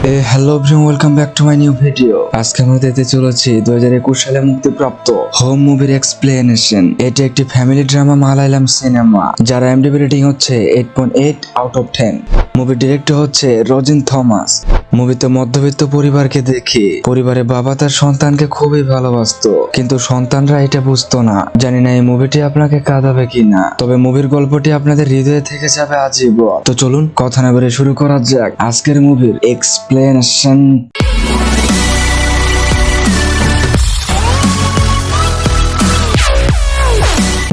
Hello everyone welcome back to my new video আজকে আমরা দেখতে চলেছি দু হাজার একুশ সালে মুক্তিপ্রাপ্ত হোম মুভির এক্সপ্লেনেশন এটি একটি ফ্যামিলি ড্রামা মালায়ালাম সিনেমা যার এমডিবি রেটিং হচ্ছে eight point eight out of ten মুভির ডিরেক্টর হচ্ছে রজিন থমাস। মুভিতে মধ্যবিত্ত পরিবারকে দেখি পরিবারের বাবা তার সন্তানকে খুবই ভালোবাসতো। কিন্তু সন্তানরা এটা বুঝতো না। জানি না এই মুভিটি আপনাকে কাঁদাবে কিনা। তবে মুভির গল্পটি আপনাদের হৃদয়ে থেকে যাবে আজীবন। তো চলুন, কথা না বেড়ে শুরু করা যাক। আজকের মুভির এক্সপ্লেনেশন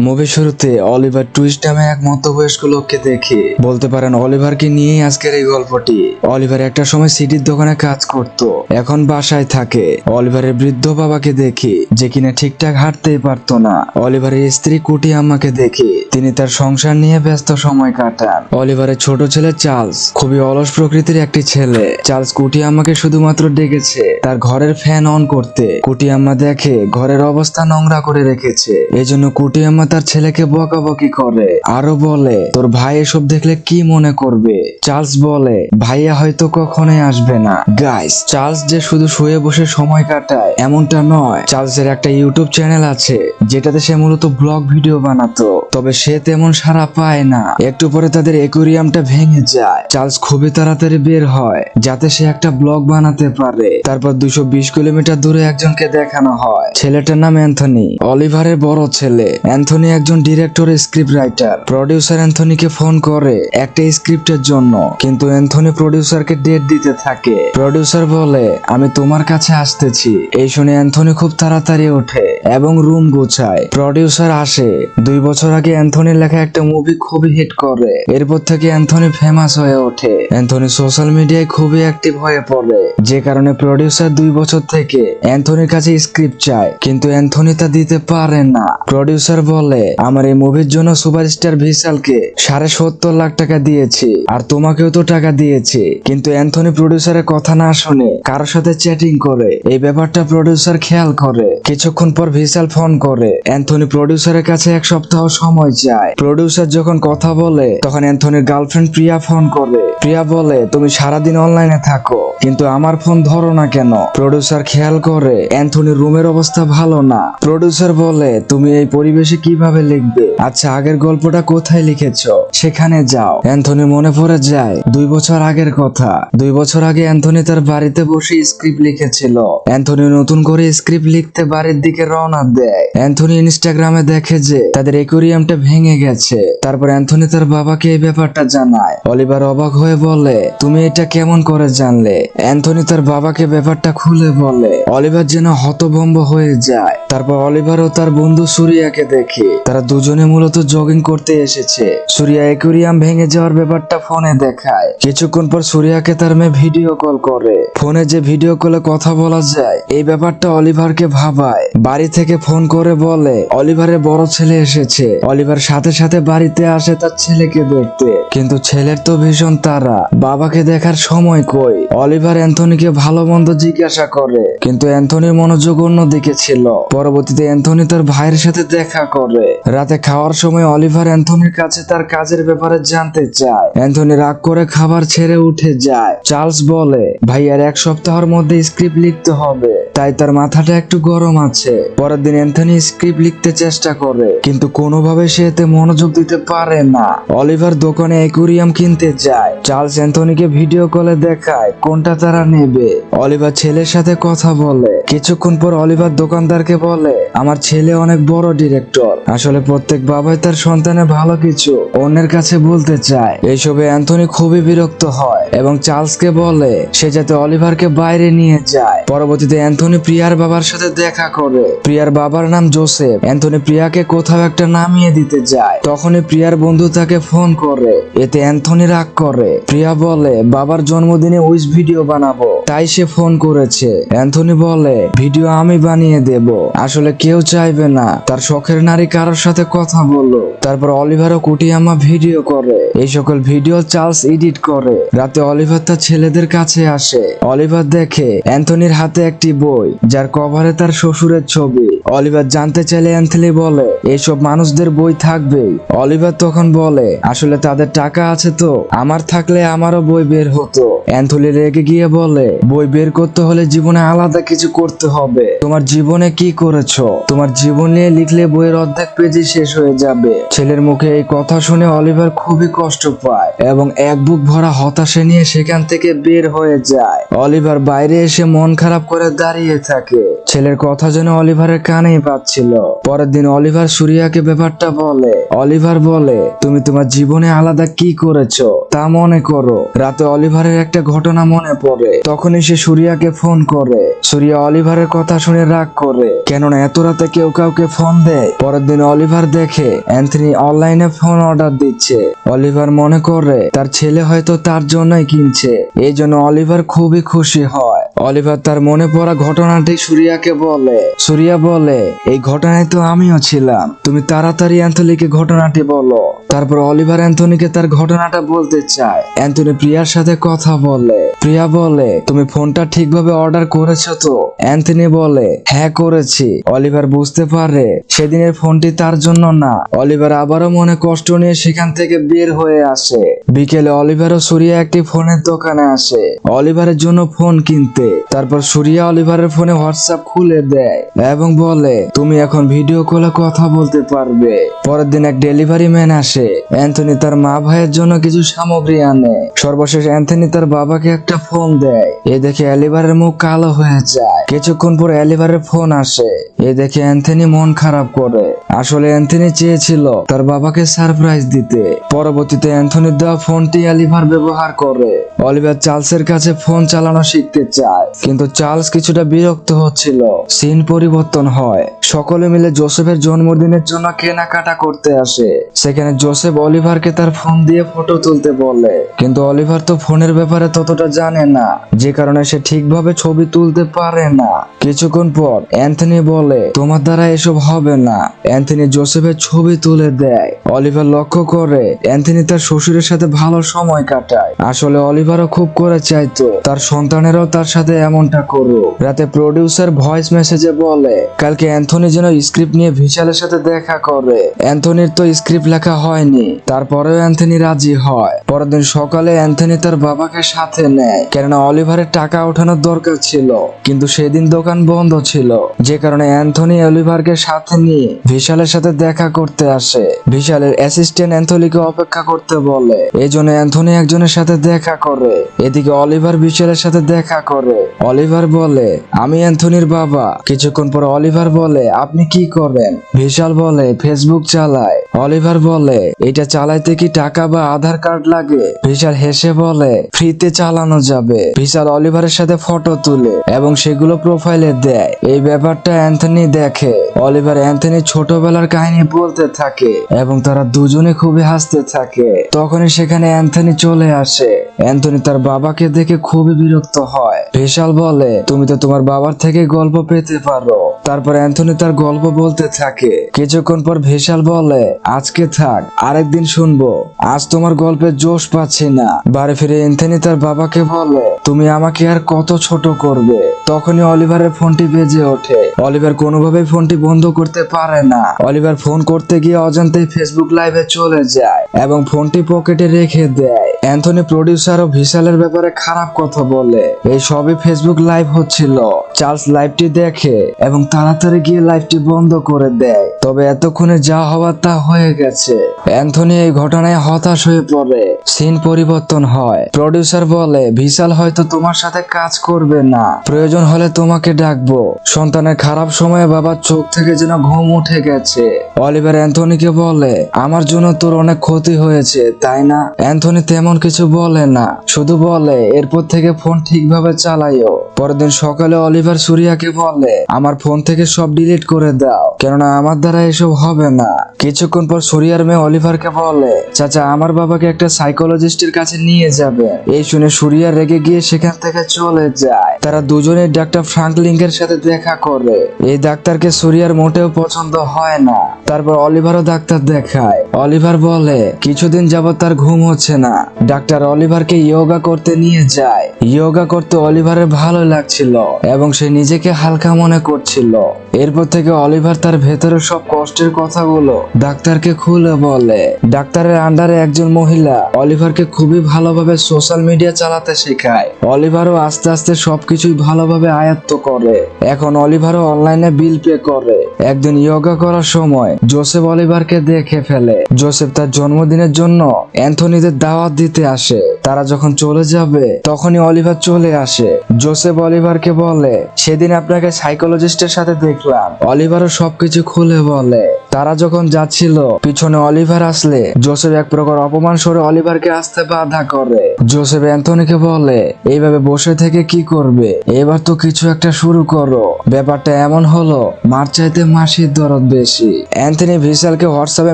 মুভির শুরুতে অলিভার টুইস্ট নামে এক মধ্যবয়স্ক লোককে দেখে। বলতে পারেন অলিভারকে নিয়েই আজকের এই গল্পটি। অলিভার একটা সময় সিটির দোকানে কাজ করত, এখন বাসায় থাকে। অলিভারের বৃদ্ধ বাবাকে দেখে, যে কিনা ঠিকঠাক হাঁটতেই পারতো না। অলিভারের স্ত্রী কুটি আম্মাকে দেখে, তিনি তার সংসার নিয়ে ব্যস্ত সময় কাটান। অলিভারের ছোট ছেলে চার্লস খুবই অলস প্রকৃতির একটি ছেলে। চার্লস কুটি আম্মাকে শুধুমাত্র ডেকেছে, তার ঘরের ফ্যান অন করতে। কুটি আম্মা দেখে ঘরের অবস্থা নোংরা করে রেখেছে। এজন্য কুটি আম্মা তার ছেলেকে বকাবকি করে। আরও বলে, তোর ভাই এসব দেখলে কি মনে করবে? চার্লস বলে, ভাইয়া হয়তো কখনোই আসবে না। গাইস, চার্লস যে শুধু শুয়ে বসে সময় কাটায়, এমনটা নয়। চার্লসের একটা ইউটিউব চ্যানেল আছে, যেটাতে সে মূলত ব্লগ ভিডিও বানাতো। তবে সে তেমন সারা পায় না। একটু পরে তাদের একুরিয়ামটা ভেঙে যায়। চার্লস খুবই তাড়াতাড়ি বের হয়, যাতে সে একটা ব্লগ বানাতে পারে। তারপর দুশো বিশ কিলোমিটার দূরে একজনকে দেখানো হয়। ছেলেটার নাম অ্যান্থনি, অলিভারের বড় ছেলে। অ্যান্থনি একজন ডিরেক্টর স্ক্রিপ্ট রাইটার প্রডিউসার অ্যান্থনিকে ফোন করে একটা স্ক্রিপ্টের জন্য, কিন্তু অ্যান্থনি প্রডিউসারকে ডেট দিতে থাকে। প্রডিউসার বলে, আমি তোমার কাছে আসতেছি। এই শুনে অ্যান্থনি খুব তাড়াতাড়ি ওঠে এবং রুম গোছায়। প্রডিউসার আসে। দুই বছর আগে অ্যান্থনির লেখা একটা মুভি খুবই হিট করে। এরপর থেকে অ্যান্থনি ফেমাস হয়ে ওঠে। অ্যান্থনি সোশ্যাল মিডিয়ায় খুবই অ্যাক্টিভ হয়ে পড়ে। যে কারণে প্রডিউসার দুই বছর থেকে অ্যান্থনির কাছে স্ক্রিপ্ট চায়, কিন্তু অ্যান্থনি তা দিতে পারে না। প্রডিউসার বলে আমার এই মুভির জন্য সুপারস্টার ভিশালকে সাড়ে সত্তর লাখ টাকা দিয়েছি, আর তোমাকেও তো টাকা দিয়েছি। কিন্তু অ্যান্থনি প্রডিউসারের কথা না শুনে কারোর সাথে চ্যাটিং করে, এই ব্যাপারটা প্রডিউসার খেয়াল করে। কিছুক্ষণ পর ভিশাল ফোন করে, অ্যান্থনি প্রডিউসারের কাছে এক সপ্তাহ সময় চায়। প্রডিউসার যখন কথা বলে, তখন অ্যান্থনির গার্লফ্রেন্ড প্রিয়া ফোন করে। প্রিয়া বলে, তুমি সারাদিন অনলাইনে থাকো, কিন্তু আমার ফোন ধরো না কেন? প্রডিউসার খেয়াল করে, অ্যান্থনির রুমের অবস্থা ভালো না। প্রডিউসার বলে, তুমি এই পরিবেশে কীভাবে লিখবে? আচ্ছা আগের গল্পটা কোথায় লিখেছ? সেখানে যাও। অ্যান্থনি মনে পড়ে যায়, দুই বছর আগের কথা। দুই বছর আগে অ্যান্থনি তার বাড়িতে বসে স্ক্রিপ্ট লিখেছিল। অ্যান্থনি নতুন করে স্ক্রিপ্ট লিখতে বাড়ির দিকে রওনা দেয়। অ্যান্থনি ইনস্টাগ্রামে দেখে যে, তাদের একুরিয়ামটা ভেঙে গেছে। তারপর অ্যান্থনি তার বাবাকে এই ব্যাপারটা জানায়। অলিভার অবাক হয়ে বলে, তুমি এটা কেমন করে জানলে? অ্যান্থনি তার বাবাকে ব্যাপারটা খুলে বলে, অলিভার যেন হতভম্ব হয়ে যায়। তারপর অলিভার ও তার বন্ধু সুরিয়াকে দেখে তারা দুজনে মূলত জগিং করতে এসেছে। সুরিয়া একুরিয়াম ভেঙে যাওয়ার ব্যাপারটা ফোনে দেখায়। কিছুক্ষণ পর সুরিয়াকে তার মেয়ে ভিডিও কল করে। ফোনে যে ভিডিও কলে কথা বলা যায়, এই ব্যাপারটা অলিভারকে ভাবায়। বাড়ি থেকে ফোন করে বলে, অলিভারের বড় ছেলে এসেছে। অলিভার সাথে সাথে বাড়িতে আসে তার ছেলেকে দেখতে। কিন্তু ছেলের তো ভীষণ তারা বাবাকে দেখার সময় কই? অলিভার অ্যান্থনিকে ভালো মন্দ জিজ্ঞাসা করে। কিন্তু অ্যান্থনির মনোযোগ অন্যদিকে ছিল। পরবর্তীতে অ্যান্থনি তার ভাইয়ের সাথে দেখা করে। রাতে খাওয়ার সময় অলিভার অ্যান্থনির কাছে তার কাজের ব্যাপারে জানতে চায়। অ্যান্থনি রাগ করে খাবার ছেড়ে উঠে যায়। চার্লস বলে ভাইয়ার এক সপ্তাহের মধ্যে স্ক্রিপ্ট লিখতে হবে। তাই তার মাথাটা একটু গরম আছে। পরের দিন অ্যান্থনি স্ক্রিপ্ট লিখতে চেষ্টা করে, কিন্তু কোনোভাবে সে এতে মনোযোগ দিতে পারে না। অলিভার দোকানে অ্যাকুরিয়াম কিনতে যায়। চার্লস অ্যান্থনিকে ভিডিও কলে দেখায় কোনটা তারা নেবে। অলিভার ছেলের সাথে কথা বলে। কিছুক্ষণ পর অলিভার দোকানদারকে বলে, আমার ছেলে অনেক বড় ডিরেক্টর। আসলে প্রত্যেক বাবাই তার সন্তানের ভালো কিছু অন্যের কাছে বলতে চায়। এইসবে অ্যান্থনি খুবই বিরক্ত হয় এবং চার্লসকে বলে, সে যাতে অলিভারকে বাইরে নিয়ে যায়। পরবর্তীতে অ্যান্থনি প্রিয়ার বাবার সাথে দেখা করে। প্রিয়ার বাবার নাম জোসেফ। অ্যান্থনি প্রিয়াকে কোথাও একটা নামিয়ে দিতে যায়। তখনই প্রিয়ার বন্ধু তাকে ফোন করে। এতে অ্যান্থনি রাগ করে। প্রিয়া বলে, বাবার জন্মদিনে উইস ভিডিও বানাবো। তাই সে ফোন করেছে। অ্যান্থনি বলে, ভিডিও আমি বানিয়ে দেব। আসলে কেউ চাইবে না। তার শখের নারী কারোর সাথে কথা বলল। তারপর অলিভারও কুটিয়াম্মা ভিডিও করে। এই সকল ভিডিও চার্লস এডিট করে। রাতে অলিভার তার ছেলেদের কাছে আসে। অলিভার দেখে, অ্যান্থনির হাতে একটি বই। যার কভারে তার শ্বশুরের ছবি। অলিভার জানতে চাইলে অ্যান্থনি বলে এইসব মানুষদের বই থাকবেই। অলিভার তখন বলে, আসলে তাদের টাকা আছে তো। আমার থাকলে আমারও বই বের হতো। অ্যান্থনি রেগে গিয়ে বলে, বই বের করতে হলে জীবনে আলাদা কিছু করতে হবে। তোমার জীবনে কি করেছ? তোমার জীবন নিয়ে লিখলে বইয়ের অর্ধেক পেজই শেষ হয়ে যাবে। ছেলের মুখে এই কথা শুনে অলিভার খুবই কষ্ট পায় এবং এক বুক ভরা হতাশা নিয়ে সেখান থেকে বের হয়ে যায়। অলিভার বাইরে এসে মন খারাপ করে দাঁড়িয়ে থাকে। ছেলের কথা যেন অলিভারের কানেই পাচ্ছিল। পরের দিন অলিভার সুরিয়াকে ব্যাপারটা বলে। অলিভার বলে, তুমি তোমার জীবনে আলাদা কি করেছ তা মনে করো। রাতে অলিভারের একটা ঘটনা মনে পড়ে। তখনই সে সুরিয়াকে ফোন করে। সুরিয়া অলিভারের কথা শুনে রাগ করে। কেননা এত রাতে কেউ কাউকে ফোন দেয়। পরের দিন অলিভার দেখে, অ্যান্থনি অনলাইনে ফোন অর্ডার দিচ্ছে। অলিভার মনে করে, তার ছেলে হয়তো তার জন্যই কিনছে। এই জন্য অলিভার খুবই খুশি হয়। অলিভার তার মনে পড়া ঘটনাটি সুরিয়াকে বলে। সুরিয়া বলে, এই ঘটনায় তো আমিও ছিলাম। তুমি তাড়াতাড়ি অ্যান্থনিকে ঘটনাটি বলো। তারপর অলিভার অ্যান্থনিকে তার ঘটনাটা বলতে চায়। অ্যান্থনি প্রিয়ার সাথে কথা বলে। প্রিয়া বলে, তুমি ফোনটা ঠিকভাবে অর্ডার করেছ তো? অ্যান্থনি বলে হ্যাঁ করেছি। অলিভার বুঝতে পারে, সেদিনের ফোনটি তার জন্য না। অলিভার আবারও মনে কষ্ট নিয়ে সেখান থেকে বের হয়ে আসে। বিকেলে অলিভার ও সুরিয়া একটি ফোনের দোকানে আসে। অলিভারের জন্য ফোন কিনতে। তারপর সুরিয়া অলিভারের ফোনে হোয়াটসঅ্যাপ খুলে দেয় এবং বলে, তুমি এখন ভিডিও কলে কথা বলতে পারবে। পরের দিন এক ডেলিভারি ম্যান আসে। অ্যান্থনি তার মা ভাইয়ের জন্য কিছু সামগ্রী আনে। সর্বশেষ অ্যান্থনি তার বাবাকে একটা ফোন দেয়। এ দেখে অলিভারের মুখ কালো হয়ে যায়। কিছুক্ষণ পর অলিভারের ফোন আসে। এ দেখে অ্যান্থনি মন খারাপ করে। আসলে অ্যান্থনি চেয়েছিল তার বাবাকে সারপ্রাইজ দিতে। পরবর্তীতে অ্যান্থনির দেওয়া ফোনটি অলিভার ব্যবহার করে। অলিভার চার্লসের কাছে ফোন চালানো শিখতে চায়। কিন্তু চার্লস কিছুটা বিরক্ত হচ্ছিল। সিন পরিবর্তন হয়। সকলে মিলে জোসেফের জন্মদিনের জন্য কেনাকাটা করতে আসে। সেখানে জোসেফ অলিভারকে তার ফোন দিয়ে ফটো তুলতে বলে। কিন্তু অলিভার তো ফোনের ব্যাপারে ততটা জানে না। যে কারণে সে ঠিকভাবে ছবি তুলতে পারে না। কিছুক্ষণ পর অ্যান্থনি বলে, তোমার দ্বারা এসব হবে না। অ্যান্থনি জোসেফের ছবি তুলে দেয়। অলিভার লক্ষ্য করে অ্যান্থনি তার শ্বশুরের সাথে ভালো সময় কাটায়। আসলে অলিভারও খুব করে চাইতো, তার সন্তানেরাও তার সাথে এমনটা করুক। রাতে প্রডিউসার ভয়েস মেসেজে বলে, কালকে অ্যান্থনি যেন স্ক্রিপ্ট নিয়ে ভিশালের সাথে দেখা করে। অ্যান্থনির তো স্ক্রিপ্ট লেখা হয়নি। তারপরেও অ্যান্থনি রাজি হয়। পরের দিন সকালে অ্যান্থনি তার বাবাকে সাথে নেয়। কেননা অলিভারের টাকা ওঠানোর দরকার ছিল। কিন্তু সেদিন দোকান বন্ধ ছিল। যে কারণে অ্যান্থনি অলিভারকে সাথে নিয়ে ভিশালের সাথে দেখা করতে আসে। ভিশালের অ্যাসিস্ট্যান্ট অ্যান্থনিকে অপেক্ষা করতে বলে এই জন্য অ্যান্থনি একজনের সাথে দেখা করে। এদিকে অলিভার বিশালের সাথে দেখা করে। অলিভার বলে আমি অ্যান্থনির বাবা। কিছুক্ষণ পর অলিভার বলে, আপনি কি করেন বিশাল বলে, ফেসবুক চালায় অলিভার বলে, এটা চালাইতে কি টাকা বা আধার কার্ড লাগে? বিশাল হেসে বলে, ফ্রিতে চালানো যাবে। বিশাল অলিভারের সাথে ফটো তুলে এবং সেগুলো প্রোফাইলে দেয়। এই ব্যাপারটা অ্যান্থনি দেখে। অলিভার অ্যান্থনি ছোটবেলার কাহিনী বলতে থাকে এবং তারা দুজনে খুবই হাসতে থাকে। তখনই সেখানে অ্যান্থনি চলে আসে। অ্যান্থনি তার বাবাকে দেখে খুবই বিরক্ত হয়। বিশাল বলে, তুমি তো তোমার বাবার থেকে গল্প পেতে পারো। তারপর অ্যান্থনি তার গল্প বলতে থাকে। কিছুক্ষণ পর ভেসাল বলে, আজকে থাক, আরেকদিন শুনব। আজ তোমার গল্পে জোশ পাচ্ছি না। বাড়ি ফিরে অ্যান্থনি তার বাবাকে বলে, তুমি আমাকে আর কত ছোট করবে? তখনই অলিভারের ফোনটি বেজে ওঠে। অলিভার কোনোভাবেই ফোনটি বন্ধ করতে পারে না। অলিভার ফোন করতে গিয়ে অজান্তেই ফেসবুক লাইভে চলে যায় এবং ফোনটি পকেটে রেখে দেয়। অ্যান্থনি প্রডিউসার ও ভিসালের ব্যাপারে খারাপ কথা বলে। এই সবই ফেসবুক লাইভ হচ্ছিল। চার্লস লাইভটি দেখে এবং তাড়াতাড়ি গিয়ে লাইভটি বন্ধ করে দেয়। তবে এতক্ষণে যা হওয়ার তা হয়ে গেছে। অ্যান্থনি এই ঘটনায় হতাশ হয়ে পড়ে। সিন পরিবর্তন হয়। প্রডিউসার বলে ভিসাল হয়তো তোমার সাথে কাজ করবে না। প্রয়োজন হলে তোমাকে ডাকবো। সন্তানের খারাপ সময়ে বাবার চোখ থেকে যেন ঘুম উঠে গেছে। অলিভার অ্যান্থনিকে বলে, আমার জন্য তোর অনেক ক্ষতি হয়েছে, তাই না? অ্যান্থনি তেমন কিছু বলে না, শুধু বলে, এরপর থেকে ফোন ঠিকভাবে চালাইও। পরের দিন সকালে অলিভার সুরিয়াকে বলে, আমার ফোন থেকে সব ডিলিট করে দাও, কেননা আমার দ্বারা এসব হবে না। কিছুক্ষণ পর সুরিয়ার মেয়ে অলিভারকে বলে, চাচা, আমার বাবাকে একটা সাইকোলজিস্টের কাছে নিয়ে যাবে এই শুনে সুরিয়া রেগে গিয়ে সেখান থেকে চলে যায়। তারা দুজনে ডাক্তার ফ্রাঙ্কলিংকের সাথে দেখা করে। এই ডাক্তারকে সুরিয়ার মোটেও পছন্দ হয় না। তারপর অলিভারও ডাক্তার দেখায়। অলিভার বলে, কিছুদিন তার ঘুম হচ্ছে না। ডাক্তার অলিভারকে ইয়োগা করতে নিয়ে যায়। ইয়োগা করতে অলিভারের ভালো লাগছিল এবং সে নিজেকে হালকা মনে করছিল। এরপর থেকে অলিভার তার ভেতরের সব কষ্টের কথাগুলো ডাক্তারকে খুলে বলে। ডাক্তারের আন্ডারে একজন মহিলা অলিভারকে খুবই ভালোভাবে সোশ্যাল মিডিয়া চালাতে শেখায়। অলিভারও আস্তে আস্তে সবকিছুই ভালোভাবে আয়ত্ত করে। এখন অলিভারও অনলাইনে বিল পে করে। একদিন ইয়োগা করার সময় জোসেফ অলিভারকে দেখে ফেলে। জোসেফ তার জন্মদিনের জন্য অ্যান্থনিদের দাওয়াত দিতে আসে। তারা যখন চলে যাবে, তখনই অলিভার চলে আসে। জোসেফ অলিভারকে বলে, সেদিন আপনাকে সাইকোলজিস্টের সাথে দেখলাম। অলিভারও সবকিছু খুলে বলে। তারা যখন যাচ্ছিল, পিছনে অলিভার আসলে। জোসেফ এক প্রকার অপমান সরে অলিভারকে আসতে বাধা করে। জোসেফ অ্যান্থনিকে বলে, এইভাবে বসে থেকে কি করবে? এবার তো কিছু একটা শুরু করো। ব্যাপারটা এমন হলো, মার চাইতে মাসির দরদ বেশি। অ্যান্থনি ভিসালকে হোয়াটসঅ্যাপে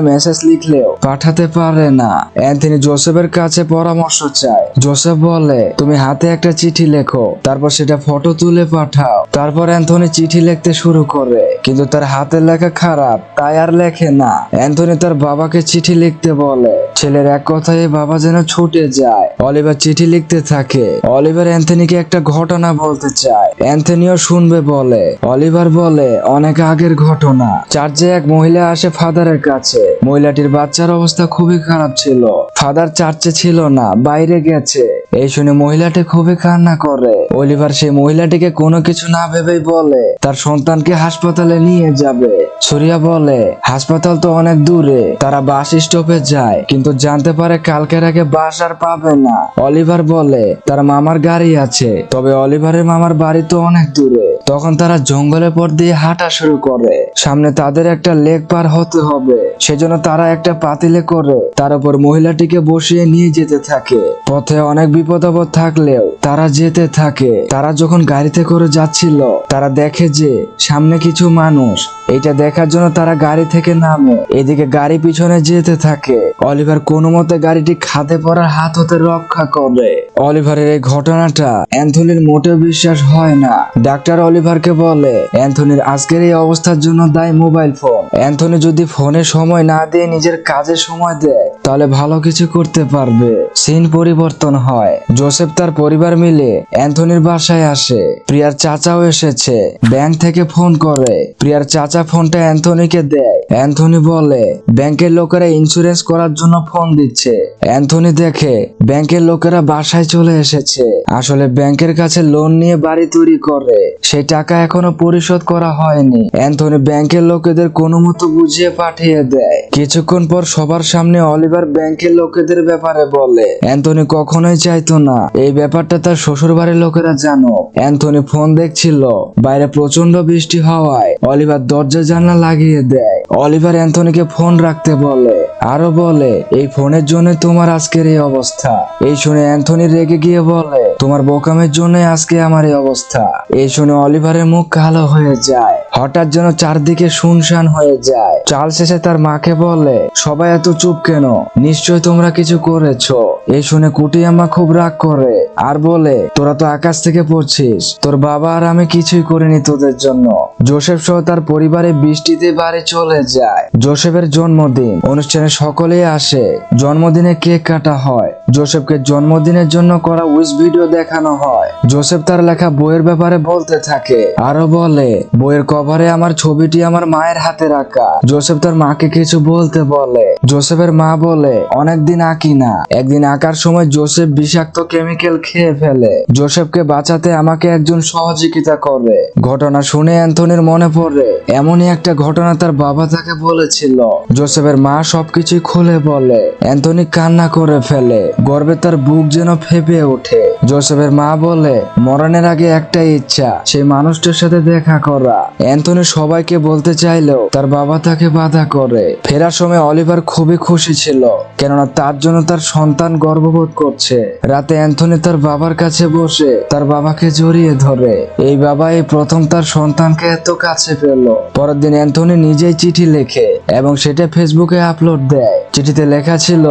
মেসেজ লিখলেও পাঠাতে পারে না। অ্যান্থনি জোসেফের কাছে পরামর্শ চায়। জোসেফ বলে, তুমি হাতে একটা চিঠি লেখো, তারপর সেটা ফটো তুলে পাঠাও। তারপর অ্যান্থনি চিঠি লিখতে শুরু করে। কিন্তু তার হাতের লেখা খারাপ, তাই আর লেখে না। অ্যান্থনি তার বাবাকে চিঠি লিখতে বলে, ছেলের এক কথায় বাবা যেন ছুটে যায়। অলিভার চিঠি লিখতে থাকে। অলিভার অ্যান্থনিকে একটা ঘটনা বলতে চায়। অ্যান্থনিও শুনবে বলে, অলিভার বলে, অনেক আগের ঘটনা। চার্চে এক মহিলা আসে ফাদারের কাছে। মহিলাটির বাচ্চার অবস্থা খুবই খারাপ ছিল। ফাদার চার্চে ছিল না, বাইরে গেছে। এই শুনে মহিলাটি খুবই কান্না করে। অলিভার সেই মহিলাটিকে কোনো কিছু না ভেবেই বলে, তার সন্তানকে হাসপাতালে নিয়ে যাবে। সুরিয়া বলে, হাসপাতাল তো অনেক দূরে, তারা বাস স্টপে যায়, কিন্তু জানতে পারে কালকের আগে বাস আর পাবে না। অলিভার বলে, তার মামার গাড়ি আছে, তবে অলিভারের মামার বাড়ি তো অনেক দূরে। তখন তারা জঙ্গলের পর দিয়ে হাঁটা শুরু করে। সামনে তাদের একটা লেক পার হতে হবে। সেজন্য তারা একটা পাতিলে করে। তার উপর মহিলাটিকে বসিয়ে নিয়ে যেতে থাকে। পথে অনেক বিপদ আপদ থাকলেও তারা যেতে থাকে। তারা যখন গাড়িতে করে যাচ্ছিল, তারা দেখে যে সামনে কিছু মানুষ। এটা দেখার জন্য তারা গাড়ি থেকে নামে। এদিকে গাড়ি পিছনে যেতে থাকে। অলিভার কোনো মতে গাড়িটি খাদে পড়ার হাত হতে রক্ষা করে। অলিভারের এই ঘটনাটা অ্যান্থনির মোটেও বিশ্বাস হয় না। ডাক্তার অলিভারকে বলে, অ্যান্থনির আজকের এই অবস্থার জন্য দায়ী মোবাইল ফোন। অ্যান্থনি যদি ফোনে সময় না দিয়ে নিজের কাজে সময় দেয়, তাহলে ভালো কিছু করতে পারবে। সিন পরিবর্তন হয়। জোসেফ তার পরিবার মিলে অ্যান্থনির বাসায় আসে। প্রিয়ার চাচাও এসেছে। ব্যাংক থেকে ফোন করে। প্রিয়ার চাচা ফোনটা অ্যান্থনিকে দেয়। অ্যান্থনি বলে, ব্যাংকের লোকেরা ইন্স্যুরেন্স করার জন্য ফোন দিচ্ছে। অ্যান্থনি দেখে, ব্যাংকের লোকেরা বাসায় চলে এসেছে। আসলে ব্যাংকের কাছে লোন নিয়ে বাড়ি তৈরি করে। সেই টাকা এখনও পরিশোধ করা হয়নি। অ্যান্থনি ব্যাংকের লোকেদের কোনো মতো বুঝিয়ে পাঠিয়ে দেয়। কিছুক্ষণ পর সবার সামনে অলিভার ব্যাংকের লোকেদের ব্যাপারে বলে। অ্যান্থনি কখনোই চাইতো না। এই ব্যাপারটা তার শ্বশুর বাড়ির লোকেরা জানো অ্যান্থনি ফোন দেখছিল। বাইরে প্রচণ্ড বৃষ্টি হওয়ায় অলিভার দরজা জানলা লাগিয়ে দেয়। অলিভার অ্যান্থনিকে ফোন রাখতে বলে। আরও বলে, এই ফোনের জন্য তোমার আজকের এই অবস্থা। এই শুনে অ্যান্থনি রেগে গিয়ে বলে তোমার বোকামের জন্য আজকে আমার এই অবস্থা। এই শুনে অলিভারের মুখ কালো হয়ে যায়। হঠাৎ যেন চারদিকে শুনশান হয়ে যায়। চাল শেষে তার মাকে বলে, সবাই এত চুপ কেন? নিশ্চয় তোমরা কিছু করেছ। এই শুনে কুটি আম্মা খুব রাগ করে আর বলে, তোরা তো আকাশ থেকে পড়ছিস। তোর বাবা আর আমি কিছুই করিনি তোদের জন্য। জোসেফ সহ তার পরিবারে বৃষ্টিতে বাড়ি চলে যায়। জোসেফের জন্মদিন। অনুষ্ঠানে সকলেই আসে। জন্মদিনে কেক কাটা হয়। জোসেফকে জন্মদিনের জন্য করা উইস ভিডিও দেখানো হয়। জোসেফ তার লেখা বইয়ের ব্যাপারে বলতে থাকে আরও বলে, বইয়ের কভারে আমার ছবিটি আমার মায়ের হাতে রাখা। জোসেফ তার মাকে কিছু বলতে বলে। জোসেফের মা বলে অনেকদিন আঁকি না। একদিন আঁকার সময় জোসেফ বিষাক্ত কেমিক্যাল খেয়ে ফেলে। জোসেফকে বাঁচাতে আমাকে একজন সহযোগিতা করে। ঘটনা শুনে অ্যান্থনির মনে পড়ে, এমনই একটা ঘটনা তার বাবা তাকে বলেছিল। জোসেফের মা সবকিছু খুলে বলে, অ্যান্থনি কান্না করে ফেলে। গর্বে তার বুক যেন ফেপে ওঠে। জোসেফের মা বলে, মরণের আগে একটাই ইচ্ছা, সেই মানুষটার সাথে দেখা করা। অ্যান্থনি সবাইকে বলতে চাইলেও তার বাবা তাকে বাধা করে। ফেরার সময় অলিভার খুবই খুশি ছিল, কেননা তার জন্য তার সন্তান গর্ববোধ করছে। রাতে অ্যান্থনি তার বাবার কাছে বসে তার বাবাকে জড়িয়ে ধরে। এই বাবা এই প্রথম তার সন্তানকে এত কাছে পেল। পরের দিন অ্যান্থনি নিজেই চিঠি লেখে এবং সেটা ফেসবুকে আপলোড দেয়। চিঠিতে লেখা ছিল,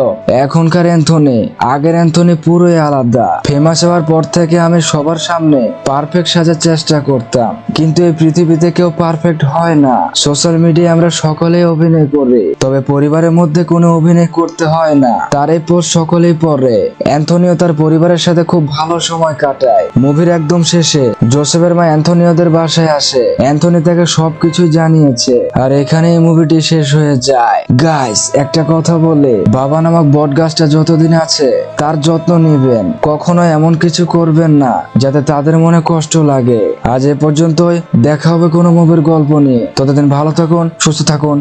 এখনকার অ্যান্থনি, আগের অ্যান্থনি পুরোই আলাদা, ফেমাস যাওয়ার পর থেকে আমি সবার সামনে পারফেক্ট সাজার চেষ্টা করতাম। কিন্তু এই পৃথিবীতে কেউ পারফেক্ট হয় না। সোশ্যাল মিডিয়ায় আমরা সকলেই অভিনয় করি। তবে পরিবারের মধ্যে কোনো অভিনয় করতে হয় না। তার এই পোস্ট সকলেই পড়ে। অ্যান্থনিও তার পরিবারের সাথে খুব ভালো সময় কাটায়। মুভির একদম শেষে জোসেফের মা অ্যান্থনিওদের বাসায় আসে। অ্যান্থনি তাকে সবকিছুই জানিয়েছে। আর এখানে এই মুভিটি শেষ হয়ে যায়। গাইস একটা কথা বলে। বাবা নামক বট গাছটা যতদিন আছে, তার যত্ন নেবেন। কখনো এমন কিছু করবেন না, যাতে তাদের মনে কষ্ট লাগে। আজ এ পর্যন্তই, দেখা হবে কোনো মুভির গল্প নিয়ে। ততদিন ভালো থাকুন, সুস্থ থাকুন।